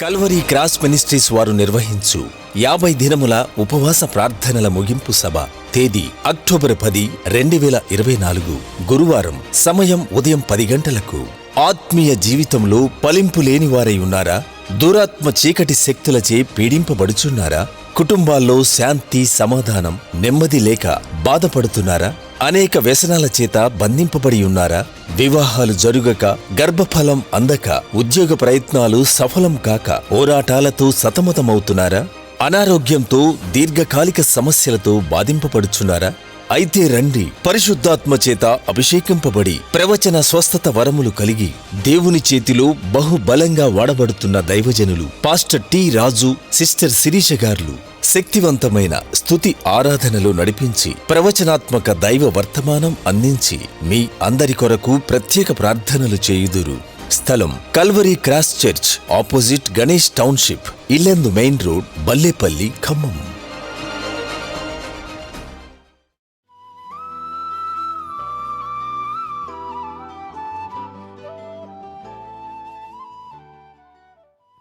Calvary cross ministries వారు నిర్వహించు యాభై దినముల ఉపవాస ప్రార్థనల ముగింపు సభ తేదీ అక్టోబర్ పది రెండు వేల ఇరవై నాలుగు. గురువారం సమయం ఉదయం పది గంటలకు. ఆత్మీయ జీవితంలో పలింపు లేని వారై ఉన్నారా? దురాత్మ చీకటి శక్తులచే పీడింపబడుచున్నారా? కుటుంబాల్లో శాంతి సమాధానం నెమ్మది లేక బాధపడుతున్నారా? అనేక వ్యసనాల చేత బంధింపబడి ఉన్నారా? వివాహాలు జరుగక గర్భఫలం అందక ఉద్యోగ ప్రయత్నాలు సఫలం కాక పోరాటాలతో సతమతమవుతున్నారా? అనారోగ్యంతో దీర్ఘకాలిక సమస్యలతో బాధింపబడుచున్నారా? అయితే రండి పరిశుద్ధాత్మ చేత అభిషేకింపబడి ప్రవచన స్వస్థత వరములు కలిగి దేవుని చేతిలో బహుబలంగా వాడబడుతున్న దైవజనులు pastor T Raju sister Sirisha గార్లు. శక్తివంతమైన స్థుతి ఆరాధనలు నడిపించి ప్రవచనాత్మక దైవ వర్తమానం అందించి మీ అందరి కొరకు ప్రత్యేక ప్రార్థనలు చేయుదురు. స్థలం Calvary cross church opposite Ganesh township Yellandu main road Ballepalli Khammam.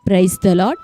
Praise the Lord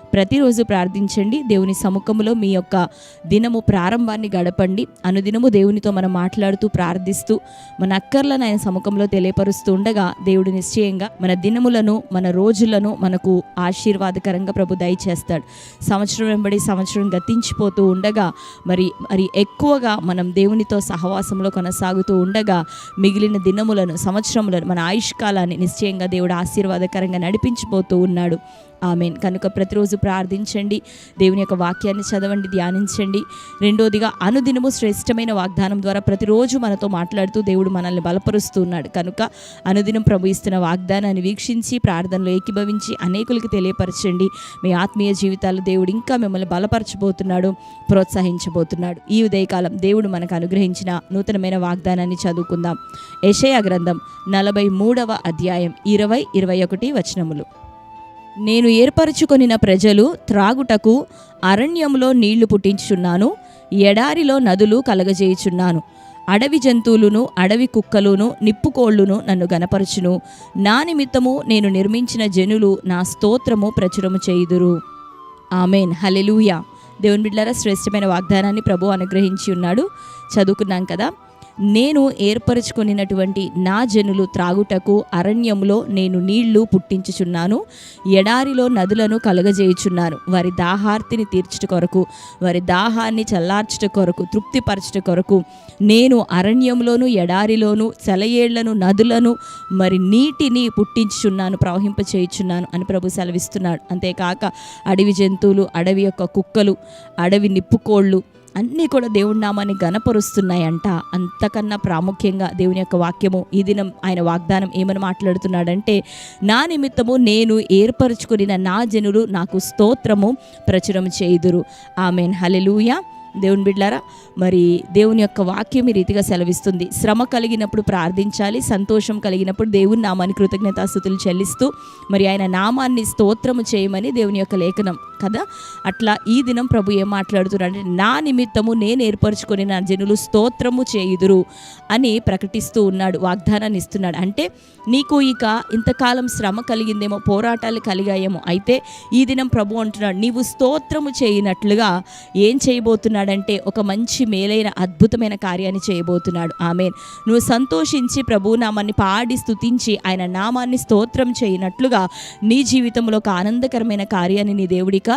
ప్రతిరోజు ప్రార్థించండి. దేవుని సముఖంలో మీ యొక్క దినము ప్రారంభాన్ని గడపండి. అనుదినము దేవునితో మనం మాట్లాడుతూ ప్రార్థిస్తూ మన అక్కర్లను ఆయన సముఖంలో తెలియపరుస్తూ ఉండగా దేవుడు నిశ్చయంగా మన దినములను మన రోజులను మనకు ఆశీర్వాదకరంగా ప్రభు దయచేస్తాడు. సంవత్సరం వెంబడి సంవత్సరం గతించిపోతూ ఉండగా మరి మరి ఎక్కువగా మనం దేవునితో సహవాసంలో కొనసాగుతూ ఉండగా మిగిలిన దినములను సంవత్సరములను మన ఆయుష్కాలాన్ని నిశ్చయంగా దేవుడు ఆశీర్వాదకరంగా నడిపించిపోతూ ఉన్నాడు. ఆమెన్. కనుక ప్రతిరోజు ప్రార్థించండి. దేవుని యొక్క వాక్యాన్ని చదవండి ధ్యానించండి. రెండోదిగా అనుదినము శ్రేష్టమైన వాగ్దానం ద్వారా ప్రతిరోజు మనతో మాట్లాడుతూ దేవుడు మనల్ని బలపరుస్తూ ఉన్నాడు కనుక అనుదినం ప్రభు ఇస్తున్న వాగ్దానాన్ని వీక్షించి ప్రార్థనలో ఏకీభవించి అనేకులకి తెలియపరచండి. మీ ఆత్మీయ జీవితాలు దేవుడు ఇంకా మిమ్మల్ని బలపరచబోతున్నాడు ప్రోత్సహించబోతున్నాడు. ఈ ఉదయకాలం దేవుడు మనకు అనుగ్రహించిన నూతనమైన వాగ్దానాన్ని చదువుకుందాం. యెషయా గ్రంథం నలభై మూడవ అధ్యాయం ఇరవై ఇరవై ఒకటి వచనములు. నేను ఏర్పరచుకొనిన ప్రజలు త్రాగుటకు అరణ్యంలో నీళ్ళు పుట్టించుచున్నాను ఎడారిలో నదులు కలగజేయుచున్నాను. అడవి జంతువులను అడవి కుక్కలును నిప్పుకోళ్ళును నన్ను గనపరచును. నా నిమిత్తము నేను నిర్మించిన జనులు నా స్తోత్రము ప్రచురము చేయుదురు. ఆమెన్. హలెలూయా దేవుని బిడ్డల శ్రేష్టమైన వాగ్దానాన్ని ప్రభు అనుగ్రహించి ఉన్నాడు. చదువుకున్నాం కదా. నేను ఏర్పరచుకొనినటువంటి నా జనులు త్రాగుటకు అరణ్యంలో నేను నీళ్ళు పుట్టించుచున్నాను. ఎడారిలో నదులను కలుగజేయుచున్నాను. వారి దాహార్తిని తీర్చుట కొరకు వారి దాహాన్ని చల్లార్చుట కొరకు తృప్తిపరచుట కొరకు నేను అరణ్యంలోను ఎడారిలోను సెలయేళ్ళను నదులను మరి నీటిని పుట్టించుచున్నాను ప్రవహింపచేయుచున్నాను అని ప్రభు సెలవిస్తున్నాడు. అంతేకాక అడవి జంతువులు అడవి యొక్క కుక్కలు అడవి నిప్పుకోళ్ళు అన్నీ కూడా దేవుడి నామాన్ని గనపరుస్తున్నాయంట అంతకన్నా ప్రాముఖ్యంగా దేవుని యొక్క వాక్యము ఈ దినం ఆయన వాగ్దానం ఏమని మాట్లాడుతున్నాడంటే నా నిమిత్తము నేను ఏర్పరచుకుని నా జనులు నాకు స్తోత్రము ప్రచురం చేయుదురు. ఆమెన్. హలెలూయా దేవుని బిడ్లారా మరి దేవుని యొక్క వాక్యం ఈ రీతిగా సెలవిస్తుంది. శ్రమ కలిగినప్పుడు ప్రార్థించాలి సంతోషం కలిగినప్పుడు దేవుని నామాన్ని కృతజ్ఞతాస్థుతులు చెల్లిస్తూ మరి ఆయన నామాన్ని స్తోత్రము చేయమని దేవుని యొక్క లేఖనం కదా? అట్లా ఈ దినం ప్రభు ఏం మాట్లాడుతున్నాడంటే నా నిమిత్తము నేను ఏర్పరచుకొని నా జనులు స్తోత్రము చేయుదురు అని ప్రకటిస్తూ ఉన్నాడు వాగ్దానాన్ని ఇస్తున్నాడు. అంటే నీకు ఇక ఇంతకాలం శ్రమ కలిగిందేమో పోరాటాలు కలిగాయేమో అయితే ఈ దినం ప్రభు అంటున్నాడు నీవు స్తోత్రము చేయనట్లుగా ఏం చేయబోతున్నాడంటే ఒక మంచి మేలైన అద్భుతమైన కార్యాన్ని చేయబోతున్నాడు. ఆమెన్. నువ్వు సంతోషించి ప్రభు నామాన్ని పాడి స్తుతించి ఆయన నామాన్ని స్తోత్రం చేయనట్లుగా నీ జీవితంలో ఒక ఆనందకరమైన కార్యాన్ని నీ దేవుడిక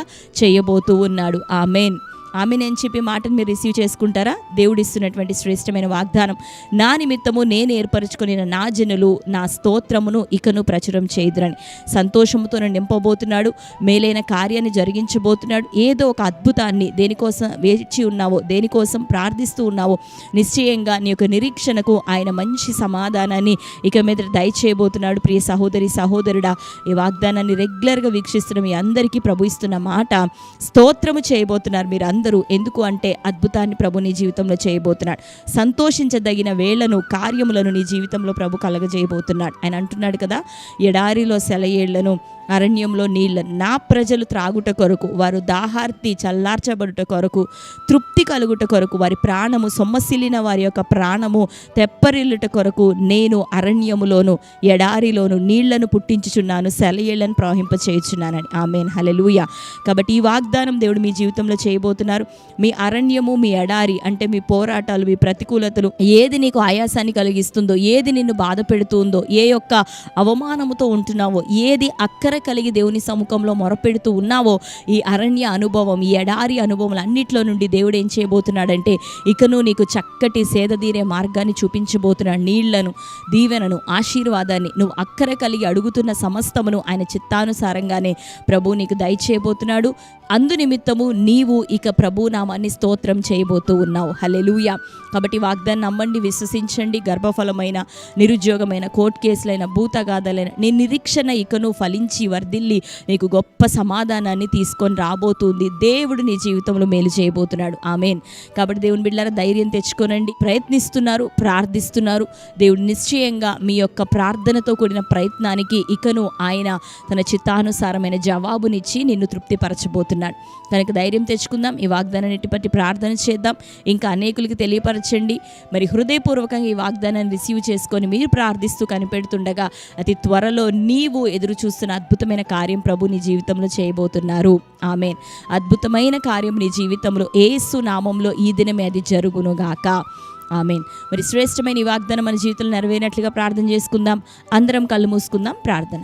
చేయబోతూ ఉన్నాడు. ఆమెన్. ఆమె నేను చెప్పి మాటను మీరు రిసీవ్ చేసుకుంటారా? దేవుడిస్తున్నటువంటి శ్రేష్టమైన వాగ్దానం. నా నిమిత్తము నేను ఏర్పరచుకుని నా జనులు నా స్తోత్రమును ఇకను ప్రచురం చేయుదురని. సంతోషముతో నింపబోతున్నాడు మేలైన కార్యాన్ని జరిగించబోతున్నాడు. ఏదో ఒక అద్భుతాన్ని దేనికోసం వేచి ఉన్నావో దేనికోసం ప్రార్థిస్తూ ఉన్నావో నిశ్చయంగా నీ యొక్క నిరీక్షణకు ఆయన మంచి సమాధానాన్ని ఇక మీద దయచేయబోతున్నాడు. ప్రియ సహోదరి సహోదరుడా ఈ వాగ్దానాన్ని రెగ్యులర్గా వీక్షిస్తున్న మీ అందరికీ ప్రభు ఇస్తున్న మాట స్తోత్రము చేయబోతున్నారు మీరు అందరూ ఎందుకు అంటే అద్భుతాన్ని ప్రభు నీ జీవితంలో చేయబోతున్నాడు. సంతోషించదగిన వేళ్ళను కార్యములను నీ జీవితంలో ప్రభు కలగజేయబోతున్నాడు. ఆయన అంటున్నాడు కదా ఎడారిలో సెలయేళ్ళను అరణ్యంలో నీళ్ళ నా ప్రజలు త్రాగుట కొరకు వారు దాహార్తి చల్లార్చబడుట కొరకు తృప్తి కలుగుట కొరకు వారి ప్రాణము సొమ్మసిల్లిన వారి యొక్క ప్రాణము తెప్పరిల్లుట కొరకు నేను అరణ్యములోను ఎడారిలోను నీళ్ళను పుట్టించుచున్నాను సెలయేళ్ళను ప్రవహింపచేయుచున్నానని ఆమెన్. హలెలుయ కాబట్టి ఈ వాగ్దానం దేవుడు మీ జీవితంలో చేయబోతున్నారు. మీ అరణ్యము మీ ఎడారి అంటే మీ పోరాటాలు మీ ప్రతికూలతలు ఏది నీకు ఆయాసాన్ని కలిగిస్తుందో ఏది నిన్ను బాధ పెడుతుందో ఏ యొక్క అవమానముతో ఉంటున్నావో ఏది అక్కర కలిగి దేవుని సముఖంలో మొరపెడుతూ ఉన్నావో ఈ అరణ్య అనుభవం ఈ ఎడారి అనుభవం అన్నిట్లో నుండి దేవుడు ఏం చేయబోతున్నాడంటే ఇకను నీకు చక్కటి సేదదీరే మార్గాన్ని చూపించబోతున్నాడు. నీళ్ళను దీవెనను ఆశీర్వాదాన్ని నువ్వు అక్కర కలిగి అడుగుతున్న సమస్తమును ఆయన చిత్తానుసారంగానే ప్రభు నీకు దయచేయబోతున్నాడు. అందు నిమిత్తము నీవు ఇక ప్రభు నామాన్ని స్తోత్రం చేయబోతూ ఉన్నావు. హలెలూయ కాబట్టి వాగ్దాన్ని నమ్మండి విశ్వసించండి. గర్భఫలమైన నిరుద్యోగమైన కోర్టు కేసులైన భూతగాథలైన నీ నిరీక్షణ ఇకను ఫలించి వర్ధిల్లి నీకు గొప్ప సమాధానాన్ని తీసుకొని రాబోతుంది. దేవుడు నీ జీవితంలో మేలు చేయబోతున్నాడు. ఆమెన్. కాబట్టి దేవుని బిడ్డల ధైర్యం తెచ్చుకోనండి. ప్రయత్నిస్తున్నారు ప్రార్థిస్తున్నారు. దేవుడు నిశ్చయంగా మీ యొక్క ప్రార్థనతో కూడిన ప్రయత్నానికి ఇకను ఆయన తన చిత్తానుసారమైన జవాబునిచ్చి నిన్ను తృప్తిపరచబోతున్నాడు. కనుక ధైర్యం తెచ్చుకుందాం. ఈ వాగ్దానాన్ని పట్టి ప్రార్థన చేద్దాం. ఇంకా అనేకులకి తెలియపరచండి. మరి హృదయపూర్వకంగా ఈ వాగ్దానాన్ని రిసీవ్ చేసుకొని మీరు ప్రార్థిస్తూ కనిపెడుతుండగా అతి త్వరలో నీవు ఎదురు చూస్తున్న అద్భుతమైన కార్యం ప్రభు నీ జీవితంలో చేయబోతున్నారు. ఆమెన్. అద్భుతమైన కార్యం నీ జీవితంలో ఏసు నామంలో ఈ దినమే అది జరుగునుగాక. ఆమెన్. మరి శ్రేష్టమైన ఈ వాగ్దానం మన జీవితంలో నెరవేరినట్లుగా ప్రార్థన చేసుకుందాం. అందరం కళ్ళు మూసుకుందాం. ప్రార్థన.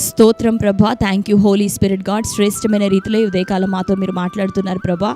స్తోత్రం ప్రభా. Thank you Holy Spirit God శ్రేష్టమైన రీతిలో ఉదయకాలం మాతో మీరు మాట్లాడుతున్నారు ప్రభా.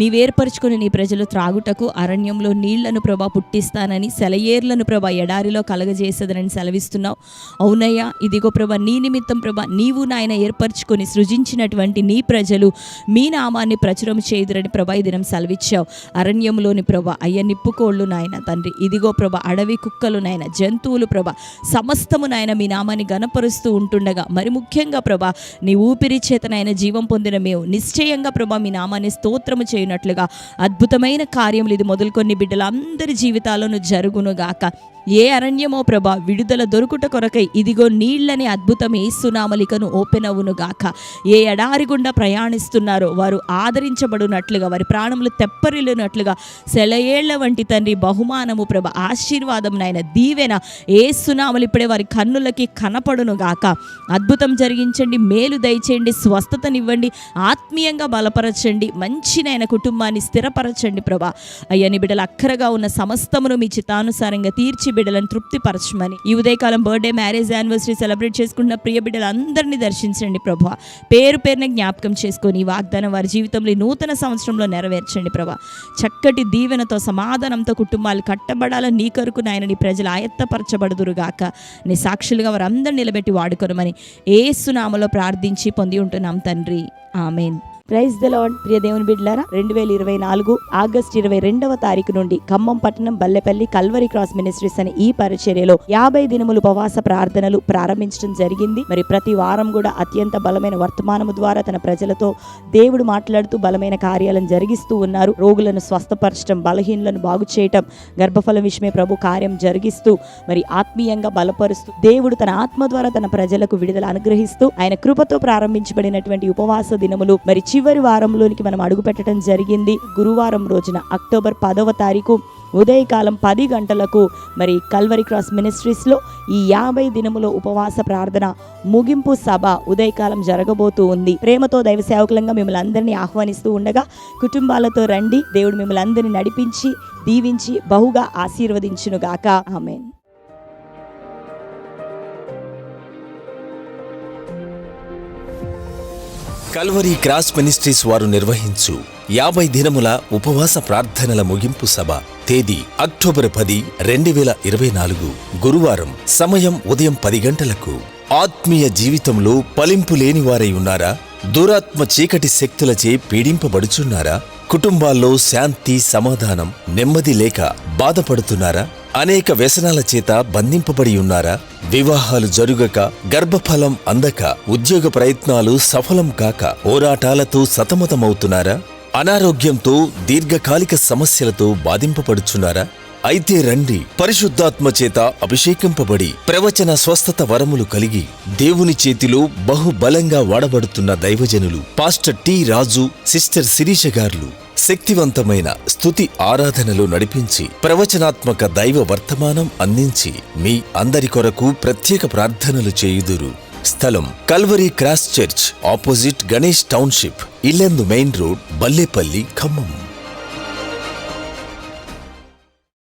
నీవేర్పరచుకుని నీ ప్రజలు త్రాగుటకు అరణ్యంలో నీళ్ళను ప్రభా పుట్టిస్తానని సెలయేర్లను ప్రభా ఎడారిలో కలగజేసేదనని సెలవిస్తున్నావు. అవునయ్యా ఇదిగో ప్రభా నీ నిమిత్తం ప్రభా నీవు నాయన ఏర్పరచుకొని సృజించినటువంటి నీ ప్రజలు మీ నామాన్ని ప్రచురం చేయుదురని ప్రభా ఈ దినం సెలవిచ్చావు. అరణ్యంలోని ప్రభా అయ్య నిప్పుకోళ్ళు నాయన తండ్రి ఇదిగో ప్రభా అడవి కుక్కలు నాయన జంతువులు ప్రభా సమస్తము నాయన మీ నామాన్ని గనపరుస్తూ ఉంటుండగా మరి ముఖ్యంగా ప్రభా నీ ఊపిరి చేతనైన జీవం పొందిన మేము నిశ్చయంగా ప్రభా మీ నామాన్ని స్తోత్రము చేయనట్లుగా. అద్భుతమైన కార్యములు ఇది మొదలుకొని బిడ్డలందరి జీవితాలను జరుగునుగాక ఏ అరణ్యమో ప్రభ విడుదల దొరుకుట కొరకై ఇదిగో నీళ్ళని అద్భుతం ఏసునామలికను ఓపెన్ అవును గాక. ఏ ఎడారి గుండా ప్రయాణిస్తున్నారో వారు ఆదరించబడినట్లుగా వారి ప్రాణములు తెప్పరిల్లినట్లుగా సెలయేళ్ళ వంటి తండ్రి బహుమానము ప్రభ ఆశీర్వాదం నాయన దీవెన ఏసునామలు ఇప్పుడే వారి కన్నులకి కనపడును గాక. అద్భుతం జరిగించండి మేలు దయచేయండి స్వస్థతనివ్వండి ఆత్మీయంగా బలపరచండి మంచి నాయన కుటుంబాన్ని స్థిరపరచండి ప్రభా. అయ్యని బిడ్డలు అక్కరగా ఉన్న సమస్తమును మీ చిత్తానుసారంగా తీర్చి బిడ్డలను తృప్తిపరచమని. ఈ ఉదయకాలం బర్త్డే మ్యారేజ్ యానివర్సరీ సెలబ్రేట్ చేసుకుంటున్న ప్రియ బిడ్డలందరినీ దర్శించండి ప్రభా. పేరు పేరున జ్ఞాపకం చేసుకొని వాగ్దానం వారి జీవితంలో నూతన సంవత్సరంలో నెరవేర్చండి ప్రభా. చక్కటి దీవెనతో సమాధానంతో కుటుంబాలు కట్టబడాలని నీ కొరకు నాయన నీ ప్రజలు ఆయత్తపరచబడుదురుగాక నీ సాక్షులుగా వారందరిని నిలబెట్టి వాడుకొనమని ఏసునామలో ప్రార్థించి పొంది ఉంటున్నాం తండ్రి. ఆమెన్. ప్రైజ్ ద లాడ్ ప్రియ దేవుని బిడ్డలారా. రెండు వేల ఇరవై నాలుగు ఆగస్ట్ ఇరవై రెండవ తారీఖు నుండి ఖమ్మం పట్టణం బల్లెపల్లి కల్వరి క్రాస్ మినిస్ట్రీస్ అనే ఈ పరిచర్యలో యాభై దినములు ఉపవాస ప్రార్థనలు ప్రారంభించడం జరిగింది. మరి ప్రతి వారం కూడా అత్యంత బలమైన వర్తమానము ద్వారా తన ప్రజలతో దేవుడు మాట్లాడుతూ బలమైన కార్యాలను జరిగిస్తూ ఉన్నారు. రోగులను స్వస్థపరచడం బలహీనలను బాగు చేయటం గర్భఫలం విషయమే ప్రభు కార్యం జరిగిస్తూ మరి ఆత్మీయంగా బలపరుస్తూ దేవుడు తన ఆత్మ ద్వారా తన ప్రజలకు విడుదల అనుగ్రహిస్తూ ఆయన కృపతో ప్రారంభించబడినటువంటి ఉపవాస దినములు మరి చివరి వారంలోనికి మనం అడుగు పెట్టడం జరిగింది. గురువారం రోజున అక్టోబర్ పదవ తారీఖు ఉదయకాలం పది గంటలకు మరి కల్వరి క్రాస్ మినిస్ట్రీస్లో ఈ యాభై దినముల ఉపవాస ప్రార్థన ముగింపు సభ ఉదయకాలం జరగబోతూ ఉంది. ప్రేమతో దైవ సేవకులంగా మిమ్మల్ని అందరినీ ఆహ్వానిస్తూ ఉండగా కుటుంబాలతో రండి. దేవుడు మిమ్మల్ని అందరినీ నడిపించి దీవించి బహుగా ఆశీర్వదించునుగాక. ఆమెన్. కల్వరి క్రాస్ మినిస్ట్రీస్ వారు నిర్వహించు యాభై దినముల ఉపవాస ప్రార్థనల ముగింపు సభ తేదీ అక్టోబర్ పది రెండు వేల ఇరవై నాలుగు గురువారం సమయం ఉదయం పది గంటలకు. ఆత్మీయ జీవితంలో పలింపు లేని వారై ఉన్నారా? దురాత్మ చీకటి శక్తులచే పీడింపబడుచున్నారా? కుటుంబాల్లో శాంతి సమాధానం నెమ్మది లేక బాధపడుతున్నారా? అనేక వ్యసనాల చేత బంధింపబడి ఉన్నారా? వివాహాలు జరుగక గర్భఫలం అందక ఉద్యోగ ప్రయత్నాలు సఫలం కాక పోరాటాలతో సతమతమవుతున్నారా? అనారోగ్యంతో దీర్ఘకాలిక సమస్యలతో బాధింపబడుచున్నారా? అయితే రండి. పరిశుద్ధాత్మ చేత అభిషేకింపబడి ప్రవచన స్వస్థత వరములు కలిగి దేవుని చేతిలో బహుబలంగా వాడబడుతున్న దైవజనులు pastor T Raju sister Sirisha గార్లు శక్తివంతమైన స్థుతి ఆరాధనలు నడిపించి ప్రవచనాత్మక దైవ వర్తమానం అందించి మీ అందరి కొరకు ప్రత్యేక ప్రార్థనలు చేయుదురు. స్థలం Calvary cross church opposite Ganesh township Yellandu main road Ballepalli Khammam.